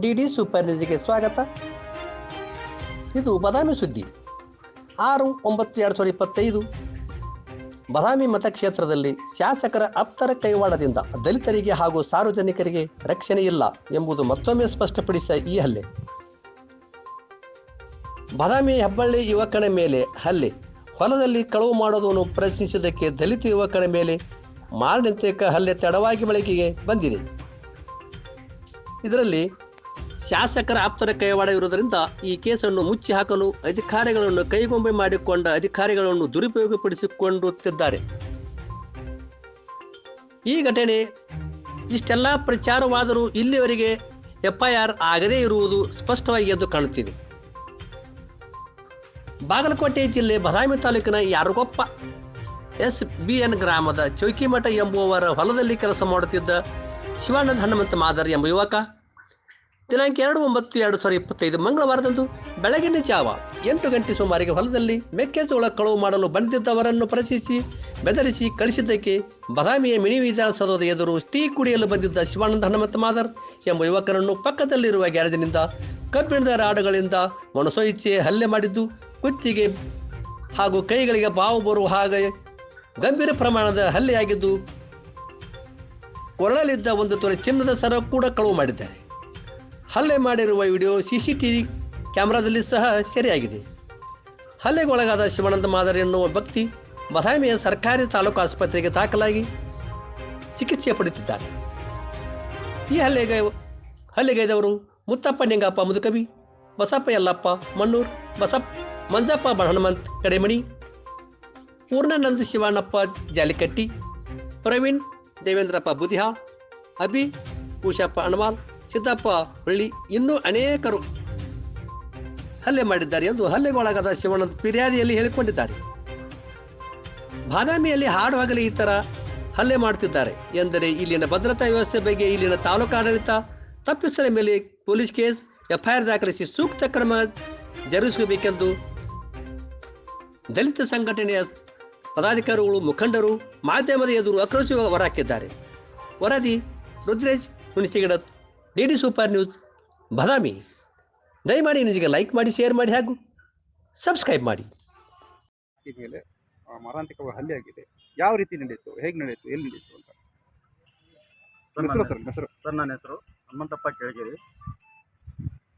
D D super ನ್ಯೂಸ್ಗೆ ಸ್ವಾಗತ. ಇದು ಬದಾಮಿ ಸುದ್ದಿ. ಆರು ಒಂಬತ್ತು ಎರಡು ಸಾವಿರದ ಇಪ್ಪತ್ತೈದು. ಬದಾಮಿ ಮತಕ್ಷೇತ್ರದಲ್ಲಿ ಶಾಸಕರ ಅಪ್ತರ ಕೈವಾಡದಿಂದ ದಲಿತರಿಗೆ ಹಾಗೂ ಸಾರ್ವಜನಿಕರಿಗೆ ರಕ್ಷಣೆ ಇಲ್ಲ ಎಂಬುದು ಮತ್ತೊಮ್ಮೆ ಸ್ಪಷ್ಟಪಡಿಸಿದ ಈ ಹಲ್ಲೆ. ಬದಾಮಿ ಹೆಬ್ಬಳ್ಳಿ ಯುವಕನ ಮೇಲೆ ಹಲ್ಲೆ. ಹೊಲದಲ್ಲಿ ಕಳವು ಮಾಡೋದನ್ನು ಪ್ರಶ್ನಿಸಿದ್ದಕ್ಕೆ ದಲಿತ ಯುವಕನ ಮೇಲೆ ಮಾರಣಾಂತಿಕ ಹಲ್ಲೆ ತಡವಾಗಿ ಬೆಳಕಿಗೆ ಬಂದಿದೆ. ಇದರಲ್ಲಿ ಶಾಸಕರ ಆಪ್ತರ ಕೈವಾಡ ಇರುವುದರಿಂದ ಈ ಕೇಸನ್ನು ಮುಚ್ಚಿ ಹಾಕಲು ಅಧಿಕಾರಿಗಳನ್ನು ಕೈಗೊಂಬೆ ಮಾಡಿಕೊಂಡ ಅಧಿಕಾರಿಗಳನ್ನು ದುರುಪಯೋಗಪಡಿಸಿಕೊಳ್ಳುತ್ತಿದ್ದಾರೆ ಈ ಘಟನೆ ಇಷ್ಟೆಲ್ಲ ಪ್ರಚಾರವಾದರೂ ಇಲ್ಲಿವರೆಗೆ ಎಫ್ಐಆರ್ ಆಗದೇ ಇರುವುದು ಸ್ಪಷ್ಟವಾಗಿ ಎದ್ದು ಕಾಣುತ್ತಿದೆ. ಬಾಗಲಕೋಟೆ ಜಿಲ್ಲೆ ಬದಾಮಿ ತಾಲೂಕಿನ ಯಾರಗೊಪ್ಪ ಎಸ್ ಬಿ ಎನ್ ಗ್ರಾಮದ ಚೌಕಿಮಠ ಎಂಬುವವರ ಹೊಲದಲ್ಲಿ ಕೆಲಸ ಮಾಡುತ್ತಿದ್ದ ಶಿವಾನಂದ ಹನುಮಂತ ಮಾದರ್ ಎಂಬ ಯುವಕ ದಿನಾಂಕ ಎರಡು ಒಂಬತ್ತು ಎರಡು ಸಾವಿರದ ಇಪ್ಪತ್ತೈದು ಮಂಗಳವಾರದಂದು ಬೆಳಗಿನ ಜಾವ ಎಂಟು ಗಂಟೆ ಸುಮಾರಿಗೆ ಹೊಲದಲ್ಲಿ ಮೆಕ್ಕೆಜೋಳ ಕಳವು ಮಾಡಲು ಬಂದಿದ್ದವರನ್ನು ಪ್ರಶ್ನಿಸಿ ಬೆದರಿಸಿ, ಕಳಿಸಿದ್ದಕ್ಕೆ ಬದಾಮಿಯ ಮಿನಿ ವಿಧಾನಸೌಧದ ಎದುರು ಟೀ ಕುಡಿಯಲು ಬಂದಿದ್ದ ಶಿವಾನಂದ ಹನುಮಂತ ಮಾದರ್ ಎಂಬ ಯುವಕರನ್ನು ಪಕ್ಕದಲ್ಲಿರುವ ಗ್ಯಾರೇಜಿನಿಂದ ಕಬ್ಬಿಣದ ರಾಡುಗಳಿಂದ ಮನಸೋಯಿಚ್ಛೆ ಹಲ್ಲೆ ಮಾಡಿದ್ದು, ಕುತ್ತಿಗೆ ಹಾಗೂ ಕೈಗಳಿಗೆ ಬಾವು ಬರುವ ಹಾಗೆ ಗಂಭೀರ ಪ್ರಮಾಣದ ಹಲ್ಲೆಯಾಗಿದ್ದು, ಕೊರಳಲಿದ್ದ ಒಂದು ತೊಲೆ ಚಿನ್ನದ ಸರ ಕೂಡ ಕಳವು ಮಾಡಿದ್ದಾರೆ. ಹಲ್ಲೆ ಮಾಡಿರುವ ವಿಡಿಯೋ ಸಿಸಿಟಿವಿ ಕ್ಯಾಮೆರಾದಲ್ಲಿ ಸಹ ಸೆರೆಯಾಗಿದೆ. ಹಲ್ಲೆಗೊಳಗಾದ ಶಿವಾನಂದ ಮಾದರಿ ಎನ್ನುವ ಭಕ್ತಿ ಬದಾಮಿಯ ಸರ್ಕಾರಿ ತಾಲೂಕು ಆಸ್ಪತ್ರೆಗೆ ದಾಖಲಾಗಿ ಚಿಕಿತ್ಸೆ ಪಡೆಯುತ್ತಿದ್ದಾರೆ ಈ ಹಲ್ಲೆಗೈ ಹಲ್ಲೆಗೈದವರು ಮುತ್ತಪ್ಪ ನಿಂಗಪ್ಪ ಮುದುಕವಿ, ಬಸಪ್ಪ ಯಲ್ಲಪ್ಪ ಮಣ್ಣೂರ್ ಬಸಪ್ಪ ಮಂಜಪ್ಪ ಹನುಮಂತ್ ಕಡೆಮಣಿ ಪೂರ್ಣಾನಂದ ಶಿವಾನಪ್ಪ ಜಾಲಿಕಟ್ಟಿ, ಪ್ರವೀಣ್ ದೇವೇಂದ್ರಪ್ಪ ಬುದಿಹಾಳ್ ಅಭಿ, ಉಷಪ್ಪ ಅಣವಾಲ್ ಸಿದ್ದಪ್ಪ ಹೊಳ್ಳಿ ಇನ್ನೂ ಅನೇಕರು ಹಲ್ಲೆ ಮಾಡಿದ್ದಾರೆ ಎಂದು ಹಲ್ಲೆಗೊಳಗಾದ ಶಿವಣ್ಣ ಫಿರ್ಯಾದಿಯಲ್ಲಿ ಹೇಳಿಕೊಂಡಿದ್ದಾರೆ. ಬಾದಾಮಿಯಲ್ಲಿ ಹಾಡುವಾಗಲೇ ಈ ತರ ಹಲ್ಲೆ ಮಾಡುತ್ತಿದ್ದಾರೆ ಎಂದರೆ ಇಲ್ಲಿನ ಭದ್ರತಾ ವ್ಯವಸ್ಥೆ ಬಗ್ಗೆ ಇಲ್ಲಿನ ತಾಲೂಕು ಆಡಳಿತ ತಪ್ಪಿತರ ಮೇಲೆ ಪೊಲೀಸ್ ಕೇಸ್, ಎಫ್ಐಆರ್ ದಾಖಲಿಸಿ ಸೂಕ್ತ ಕ್ರಮ ಜರುಗಿಸಬೇಕೆಂದು ದಲಿತ ಸಂಘಟನೆಯ ಪದಾಧಿಕಾರಿಗಳು, ಮುಖಂಡರು, ಮಾಧ್ಯಮದ ಎದುರು ಆಕ್ರೋಶ ಹೊರಹಾಕಿದ್ದಾರೆ ವರದಿ Rudresh Hunasigida D D super news Badami. ದಯಮಾಡಿ ನ್ಯೂಸ್ಗೆ ಲೈಕ್ ಮಾಡಿ ಶೇರ್ ಮಾಡಿ ಹಾಗೂ ಸಬ್ಸ್ಕ್ರೈಬ್ ಮಾಡಿ. ಮೇಲೆ ಮಾರಾಂತಿಕ ಮಾರಾಂತಿಕವಾಗಿ ಹಲ್ಲೆ ಆಗಿದೆ. ಯಾವ ರೀತಿ ನಡೆಯಿತು? ಹೇಗೆ ನಡೆಯಿತು? ಎಲ್ಲಿ ನಡೆಯಿತು ಅಂತ. ಸರ್, ಹೆಸರು ನನ್ನ- ಸರ್ ಹೆಸರು? ಸರ್ ನನ್ನ ಹೆಸರು ಹನುಮಂತಪ್ಪ ಕೆಳಗೇರಿ.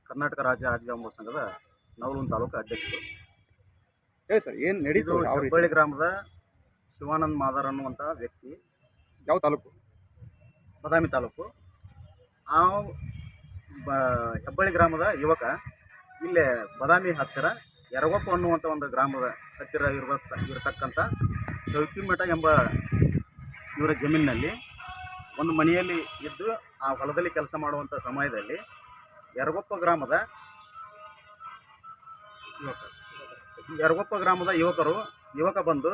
ಕರ್ನಾಟಕ ರಾಜ್ಯ ಆದಿವಾಮ ಸಂಘದ ನವಲೂನ್ ತಾಲೂಕು ಅಧ್ಯಕ್ಷರು. ಏ ಸರ್ ಏನು ನಡೀತು? ಹೆಬ್ಬಳ್ಳಿ ಗ್ರಾಮದ ಶಿವಾನಂದ್ ಮಾದರ್ ಅನ್ನುವಂಥ ವ್ಯಕ್ತಿ. ಯಾವ ತಾಲೂಕು? ಬದಾಮಿ ತಾಲೂಕು. ಆ ಬ ಹೆಬ್ಬಳ್ಳಿ ಗ್ರಾಮದ ಯುವಕ, ಇಲ್ಲೇ ಬದಾಮಿ ಹತ್ತಿರ ಎರಗೊಪ್ಪ ಅನ್ನುವಂಥ ಒಂದು ಗ್ರಾಮದ ಹತ್ತಿರ ಇರುವ ಇರತಕ್ಕಂಥ ಚೌಕಿಮಠ ಎಂಬ ಇವರ ಜಮೀನಿನಲ್ಲಿ ಒಂದು ಮನೆಯಲ್ಲಿ ಇದ್ದು ಆ ಹೊಲದಲ್ಲಿ ಕೆಲಸ ಮಾಡುವಂಥ ಸಮಯದಲ್ಲಿ ಎರಗೊಪ್ಪ ಗ್ರಾಮದ ಯುವಕ ಎರಗೊಪ್ಪ ಗ್ರಾಮದ ಯುವಕರು, ಯುವಕ ಬಂದು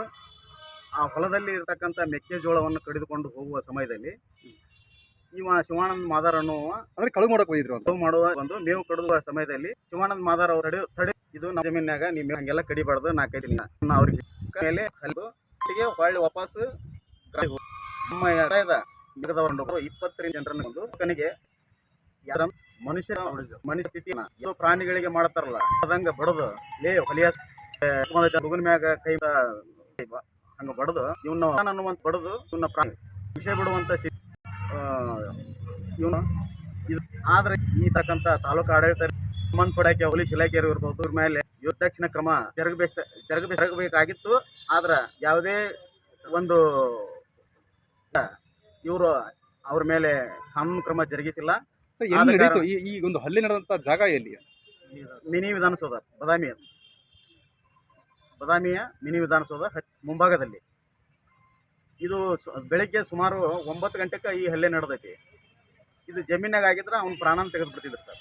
ಆ ಹೊಲದಲ್ಲಿ ಇರತಕ್ಕಂಥ ಮೆಕ್ಕೆಜೋಳವನ್ನು ಕಡಿದುಕೊಂಡು ಹೋಗುವ ಸಮಯದಲ್ಲಿ ಇವ ಶಿವಾನಂದ ಮಾದಾರ್ ಅನ್ನುವ ಅಂದ್ರೆ ಕಳು ಮಾಡಕ್ ಹೋಗಿದ್ರು ಅಂತ ಕಡುವು ಮಾಡುವ ಒಂದು ಮೇವು ಕಡಿದುವ ಸಮಯದಲ್ಲಿ ಶಿವಾನಂದ ಮಾದಾರ್ ಅವ್ರ ತಡೆ ತಡೆ ಇದು ನಮ್ಮ ಜಮೀನ್ಯಾಗ ನೀವು ಹಂಗೆಲ್ಲ ಕಡಿಬಾರ್ದು ನಾಲ್ಕೈದು ದಿನ. ನಾ ಅವ್ರಿಗೆ ಮೇಲೆ ಹಲ್ಲು ಒಟ್ಟಿಗೆ ಹೊಳ್ಳಿ ವಾಪಸ್ ನಮ್ಮ ಎರಡ ಗಿಡದವರು ಇಪ್ಪತ್ತರಿಂದ ಜನರ ಒಂದು ಕನಿಗೆ ಯಾರ ಮನುಷ್ಯ ಮನುಷ್ಯ ಸ್ಥಿತಿನ ಇದು ಪ್ರಾಣಿಗಳಿಗೆ ಮಾಡ್ತಾರಲ್ಲ ಅದಂಗ ಬಡದು. ಲೇ ಹೊಲಿಯ ಹುಗುನ್ ಮ್ಯಾಗ ಕೈ ಹಂಗ ಬಡದು. ಇವನ್ನ ಅನ್ನುವಂತ ಬಡದು ಇವನ್ನ ಪ್ರಾಣಿ. ವಿಷಯ ಬಿಡುವಂತ ಸ್ಥಿತಿ. ಇವನು ಇದು ಆದ್ರೆ ಈ ತಕ್ಕಂತ ತಾಲೂಕು ಆಡಳಿತ ಸಂಬಂಧಪಡಕ್ಕೆ ಪೊಲೀಸ್ ಇಲಾಖೆಯವರು ಇರ್ಬೋದು ಇವ್ರ ಮೇಲೆ ನಿರ್ದಾಕ್ಷಿಣ್ಯ ಕ್ರಮ ಜರುಗಬೇಕ ಜರುಗಬೇಕು ಜರುಗಬೇಕಾಗಿತ್ತು. ಆದ್ರೆ ಯಾವುದೇ ಒಂದು ಇವರು ಅವ್ರ ಮೇಲೆ ಕಾನೂನು ಕ್ರಮ ಜರುಗಿಸಿಲ್ಲ. ಈ ಈ ಒಂದು ಹಲ್ಲೆ ನಡೆದಂತ ಜಾಗ ಎಲ್ಲಿ? ಮಿನಿ ವಿಧಾನಸೌಧ ಬದಾಮಿಯ. ಬದಾಮಿಯ ಮಿನಿ ವಿಧಾನಸೌಧ ಮುಂಭಾಗದಲ್ಲಿ. ಇದು ಬೆಳಗ್ಗೆ ಸುಮಾರು ಒಂಬತ್ತು ಗಂಟೆಗೆ ಈ ಹಲ್ಲೆ ನಡೆದೈತಿ. ಇದು ಜಮೀನಾಗ ಆಗಿದ್ರೆ ಅವ್ನು ಪ್ರಾಣಾನ ತೆಗೆದು ಬಿಡ್ತಿದ್ರು ಸರ್.